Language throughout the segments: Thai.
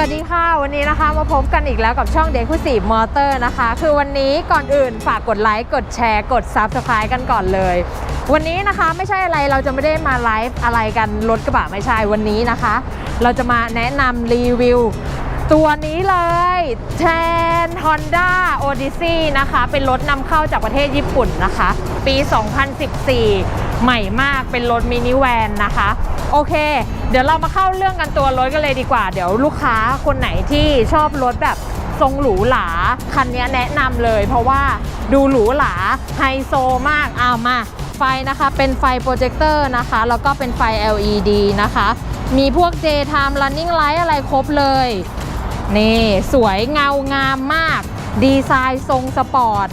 วัสดีค่ะ วันนี้นะคะมาพบกันอีกแล้วกับช่องเด็กผู้สีมอเตอร์นะคะ คือวันนี้ก่อนอื่นฝากกดไลค์กดแชร์ กด Subscribe กันก่อนเลย วันนี้นะคะไม่ใช่อะไรเราจะไม่ได้มาไลฟ์อะไรกันรถกระบะไม่ใช่วันนี้นะคะ เราจะมาแนะนำรีวิว ตัวนี้เลยแทน Honda Odyssey นะคะ เป็นรถนำเข้าจากประเทศญี่ปุ่นนะคะ ปี 2014 ใหม่มากเป็นรถมินิแวนนะคะ โอเค เดี๋ยวเรามาเข้าเรื่องกันตัวรถกันเลยดีกว่า เดี๋ยวลูกค้าคนไหนที่ชอบรถแบบทรงหรูหรา คันนี้แนะนำเลย เพราะว่าดูหรูหราไฮโซมากเอามาไฟนะคะเป็นไฟโปรเจคเตอร์นะคะ แล้วก็เป็นไฟ LED นะคะ มีพวก daytime running light อะไรครบเลย นี่ สวยเงางามมาก ดีไซน์ทรงสปอร์ต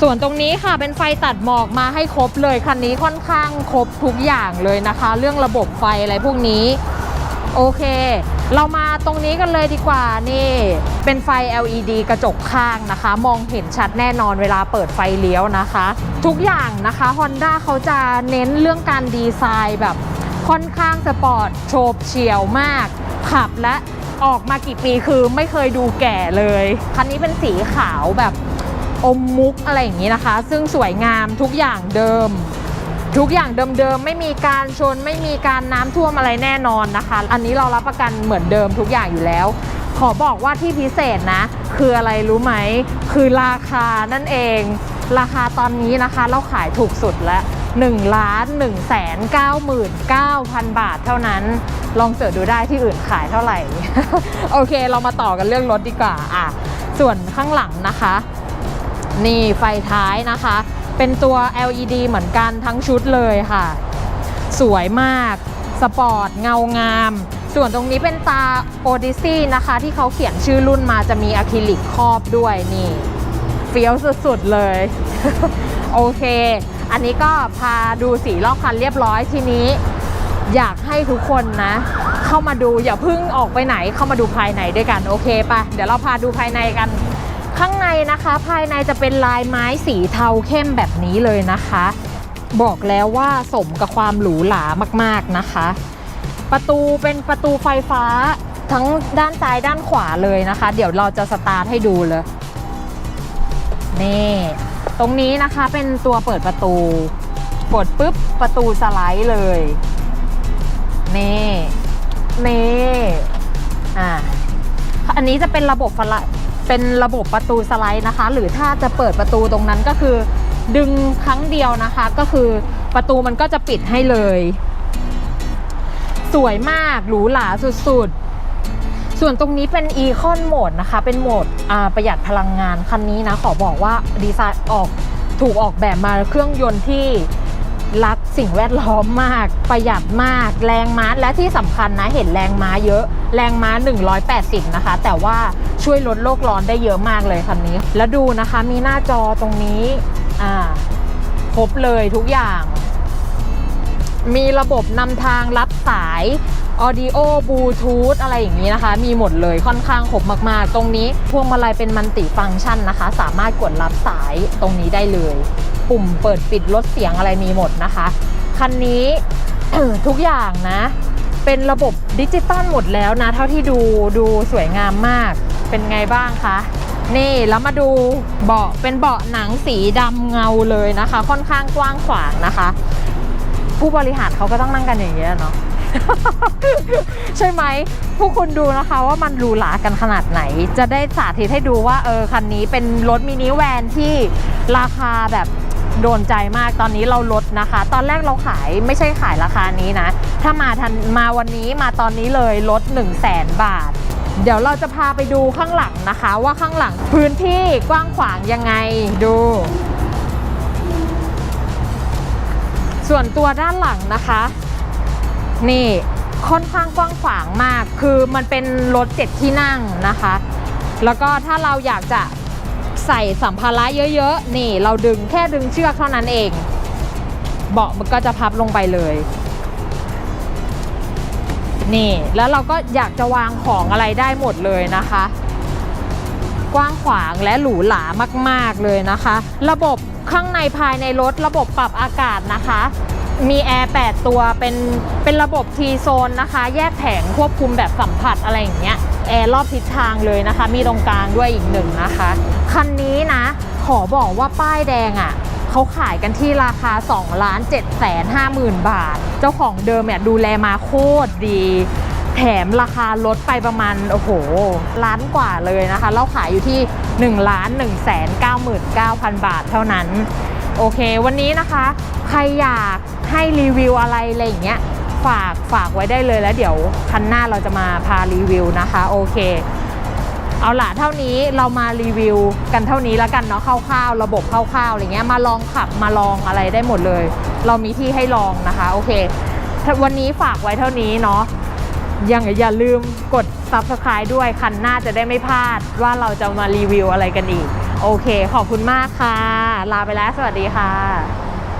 ส่วนตรงนี้ค่ะเป็นไฟตัดหมอกมาให้ครบเลยคันนี้ค่อนข้างครบทุกอย่างเลยนะคะ เรื่องระบบไฟอะไรพวกนี้โอเค เรามาตรงนี้กันเลยดีกว่านี่ เป็นไฟ LED กระจกข้างนะคะ มองเห็นชัดแน่นอนเวลาเปิดไฟเลี้ยวนะคะ ทุกอย่างนะคะ Honda เขาจะเน้นเรื่องการดีไซน์แบบค่อนข้างสปอร์ตโฉบเฉี่ยวมาก ขับและออกมากี่ปีคือไม่เคยดูแก่เลย คันนี้เป็นสีขาวแบบ อมมุกอะไรอย่างนี้นะคะ ซึ่งสวยงามทุกอย่างเดิม ทุกอย่างเดิมๆไม่มีการชนไม่มีการน้ำท่วมอะไรแน่นอนนะคะ อันนี้เรารับประกันเหมือนเดิมทุกอย่างอยู่แล้ว ขอบอกว่าที่พิเศษนะ คืออะไรรู้ไหม คือราคานั่นเอง ราคาตอนนี้นะคะเราขายถูกสุดแล้ว1ล้าน1แสน99,000 บาทเท่านั้น ลองเสิร์ชดูได้ที่อื่นขายเท่าไหร่ โอเค เรามาต่อกันเรื่องรถดีกว่าอะ ส่วนข้างหลังนะคะ นี่ไฟท้ายนะคะ เป็นตัว LED เหมือนกันทั้งชุดเลยค่ะ สวยมาก สปอร์ต เงางาม ส่วนตรงนี้เป็นตา Odyssey นะคะ ที่เขาเขียนชื่อรุ่นมาจะมีอะคริลิกครอบด้วยนี่เฟี้ยวสุดๆเลย โอเค อันนี้ก็พาดูสีรอบคันเรียบร้อยทีนี้ อยากให้ทุกคนนะ เข้ามาดูอย่าพิ่งออกไปไหนเข้ามาดูภายในด้วยกัน โอเคปะเดี๋ยวเราพาดูภายในกัน ข้างในนะคะภายในจะเป็นลายไม้สีเทาเข้มแบบนี้เลยนะคะ บอกแล้วว่าสมกับความหรูหรามากๆนะคะ ประตูเป็นประตูไฟฟ้าทั้งด้านซ้ายด้านขวาเลยนะคะ เดี๋ยวเราจะสตาร์ทให้ดูเลย นี่ ตรงนี้นะคะเป็นตัวเปิดประตู กดปุ๊บประตูสไลด์เลย นี่นี่อ่าอันนี้จะเป็นระบบฟลาย เป็นระบบประตูสไลด์นะคะ หรือถ้าจะเปิดประตูตรงนั้นก็คือ ดึงครั้งเดียวนะคะ ก็คือประตูมันก็จะปิดให้เลย สวยมากหรูหราสุดๆ ส่วนตรงนี้เป็นอีคอนโหมดนะคะ เป็นโหมดประหยัดพลังงานคันนี้นะ ขอบอกว่าดีไซน์ออกถูกออกแบบมาเครื่องยนต์ที่ สิ่งแวดล้อมมาก ประหยัดมาก แรงม้าและที่สำคัญนะเห็นแรงม้าเยอะ แรงม้า 180 นะคะ แต่ว่าช่วยลดโลกร้อนได้เยอะมากเลยคันนี้ แล้วดูนะคะมีหน้าจอตรงนี้อ่าครบเลยทุกอย่าง มีระบบนำทางรับสาย Audio Bluetooth อะไรอย่างนี้นะคะ มีหมดเลยค่อนข้างครบมาก ๆ ตรงนี้พวงมาลัยเป็นมันติฟังก์ชันนะคะ สามารถกดรับสายตรงนี้ได้เลย ปุ่มเปิดปิดลดเสียงอะไรมีหมดนะคะ คันนี้ทุกอย่างนะ เป็นระบบดิจิตอลหมดแล้วนะ เท่าที่ดูดูสวยงามมาก เป็นไงบ้างคะ นี่แล้วมาดูเบาะเป็นเบาะหนังสีดำเงาเลยนะคะ ค่อนข้างกว้างขวางนะคะ ผู้บริหารเขาก็ต้องนั่งกันอย่างเงี้ยเนาะใช่ไหมผู้คุณดูนะคะว่ามันหรูหรากันขนาดไหน จะได้สาธิตให้ดูว่าเออคันนี้เป็นรถมินิแวนที่ราคาแบบ โดนใจมากตอนนี้เราลดนะคะ ตอนแรกเราขายไม่ใช่ขายราคานี้นะ ถ้ามาทันมาวันนี้มาตอนนี้เลยลด 1 0 0 0 0แสนบาท เดี๋ยวเราจะพาไปดูข้างหลังนะคะ ว่าข้างหลังพื้นที่กว้างขวางยังไงดู ส่วนตัวด้านหลังนะคะ นี่ค่อนข้างกว้างขวางมาก คือมันเป็นรถเจ็ดที่นั่งนะคะ แล้วก็ถ้าเราอยากจะ ใส่สัมภาระเยอะๆ นี่เราดึงแค่ดึงเชือกเท่านั้นเอง เบาะมันก็จะพับลงไปเลย นี่แล้วเราก็อยากจะวางของอะไรได้หมดเลยนะคะ กว้างขวางและหรูหรามาก ๆเลยนะคะ ระบบข้างในภายในรถระบบปรับอากาศนะคะ มีแอร์ 8 ตัวเป็นเป็นระบบ T โซนนะคะ แยกแผงควบคุมแบบสัมผัสอะไรอย่างเงี้ย แอร์รอบทิศทางเลยนะคะ มีตรงกลางด้วยอีกหนึ่งนะคะ คันนี้นะ ขอบอกว่าป้ายแดงอะ่ะเขาขายกันที่ราคา 2 ล้าน7แสน5หมื่นบาท เจ้าของเดิมเนี่ยดูแลมาโคตรดี แถมราคาลดไปประมาณ โอ้โห ล้านกว่าเลยนะคะ เราขายอยู่ที่ 1 ล้าน1แสน99,000 บาทเท่านั้น โอเค วันนี้นะคะ ใครอยากให้รีวิวอะไรอะไรอย่างเงี้ย ฝากฝากไว้ได้เลยแล้วเดี๋ยวคันหน้าเราจะมาพารีวิวนะคะ โอเค เอาละเท่านี้เรามารีวิวกันเท่านี้แล้วกันเนาะคร่าวๆ ระบบคร่าวๆอะไรเงี้ยมาลองขับมาลองอะไรได้หมดเลย เรามีที่ให้ลองนะคะ โอเค วันนี้ฝากไว้เท่านี้เนาะยังอย่าลืมกด subscribe ด้วยคันหน้าจะได้ไม่พลาดว่าเราจะมารีวิวอะไรกันอีก โอเค ขอบคุณมากค่ะ ลาไปแล้ว สวัสดีค่ะ